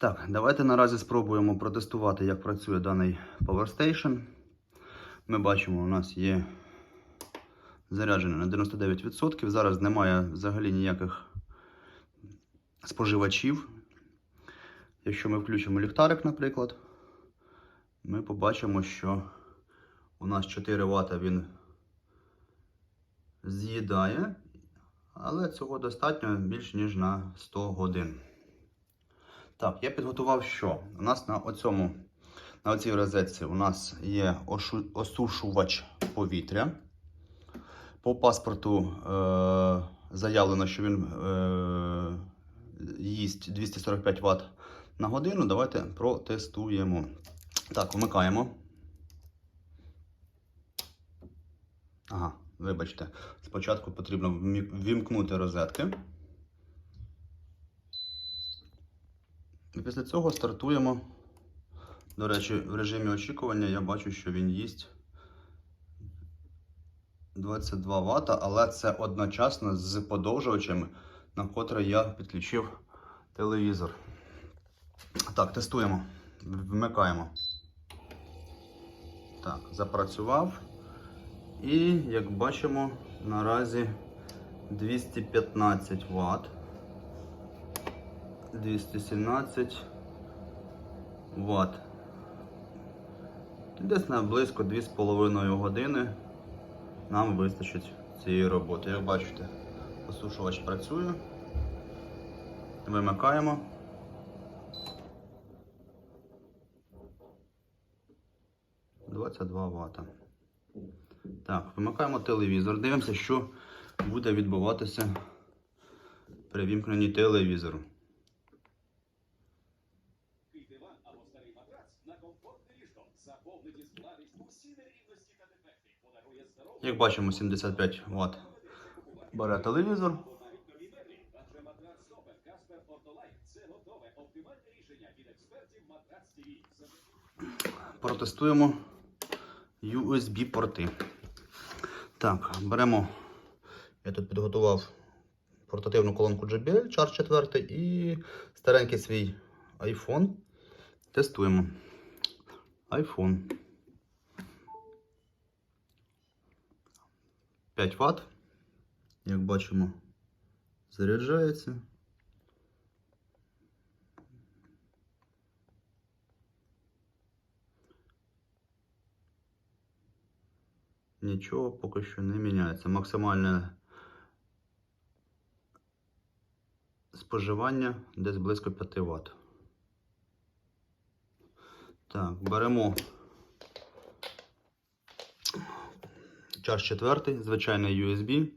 Так, давайте наразі спробуємо протестувати, як працює даний PowerStation. Ми бачимо, у нас є заряджене на 99%. Зараз немає взагалі ніяких споживачів. Якщо ми включимо ліхтарик, наприклад, ми побачимо, що у нас 4 Вт він з'їдає, але цього достатньо більш ніж на 100 годин. Так, я підготував що? У нас на оцьому, на оцій розетці у нас є ошу- осушувач повітря. По паспорту е- заявлено, що він е- їсть 245 Вт на годину. Давайте протестуємо. Так, вмикаємо. Ага, вибачте. Спочатку потрібно ввімкнути розетки. І після цього стартуємо. До речі, в режимі очікування я бачу, що він їсть 22 Вт, але це одночасно з подовжувачем, на котрий я підключив телевізор. Так, тестуємо. Вмикаємо. Так, запрацював. І, як бачимо, наразі 215 Вт. 217 Вт. Десь на близько 2,5 години нам вистачить цієї роботи. Як бачите, осушувач працює. Вимикаємо. «22 Вт. Так, вимикаємо телевізор. Дивимося, що буде відбуватися при вімкненні телевізору. Диван або старий матрац на комфортне ліжко. Заповнить і усі нерівності та дефекти. Подарує здоров'я Як бачимо, 75 Вт бере телевізор. Протестуємо USB-порти. Так, беремо. Я тут підготував портативну колонку JBL Charge 4 і старенький свій iPhone. Тестуємо. iPhone. 5 Вт. Як бачимо, заряджається. Нічого поки що не міняється. Максимальне споживання десь близько 5 Вт. Так, беремо час четвертий, звичайний USB.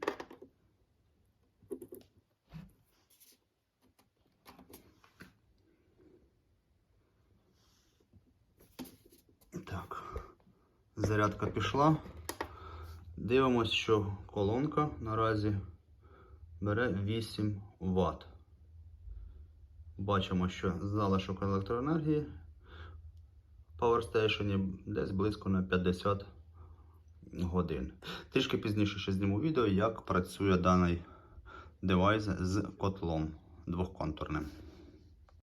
Так, зарядка пішла. Дивимось, що колонка наразі бере 8 Вт. Бачимо, що залишок електроенергії в Power Station десь близько на 50 годин. Трішки пізніше ще зніму відео, як працює даний девайс з котлом двохконтурним.